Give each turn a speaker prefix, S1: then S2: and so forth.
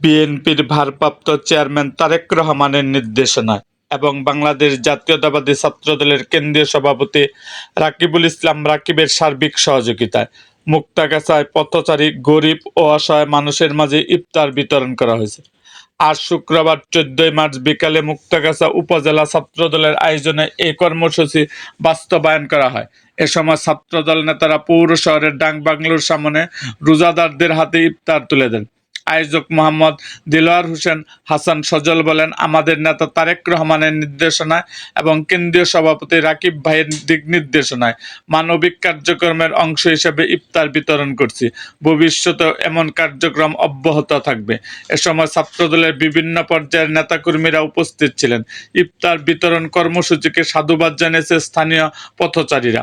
S1: বিএনপির ভারপ্রাপ্ত চেয়ারম্যান তারেক রহমানের নির্দেশনায় এবং বাংলাদেশ জাতীয়তাবাদী ছাত্রদলের কেন্দ্রীয় সভাপতি রাকিবুল ইসলাম রাকিবের সার্বিক সহযোগিতায় মুক্তাগাছায় পথচারী গরিব ও অসহায় মানুষের মাঝে ইফতার বিতরণ করা হয়েছে। আজ শুক্রবার চোদ্দই মার্চ বিকালে মুক্তাগাছা উপজেলা ছাত্রদলের আয়োজনে এই কর্মসূচি বাস্তবায়ন করা হয়। এ সময় ছাত্রদল নেতারা পৌর শহরের ডাং বাংলোর সামনে রোজাদারদের হাতে ইফতার তুলে দেন। আয়োজক মোহাম্মদ দিলওয়ার হোসেন হাসান সজল বলেন, আমাদের নেতা তারেক রহমানের নির্দেশনায় এবং কেন্দ্রীয় সভাপতি রাকিব ভাইয়ের দিক নির্দেশনায় মানবিক কার্যক্রমের অংশ হিসেবে ইফতার বিতরণ করছি। ভবিষ্যতে এমন কার্যক্রম অব্যাহত থাকবে। এ সময় ছাত্রদলের বিভিন্ন পর্যায়ের নেতাকর্মীরা উপস্থিত ছিলেন। ইফতার বিতরণ কর্মসূচিকে সাধুবাদ জানিয়েছে স্থানীয় পথচারীরা।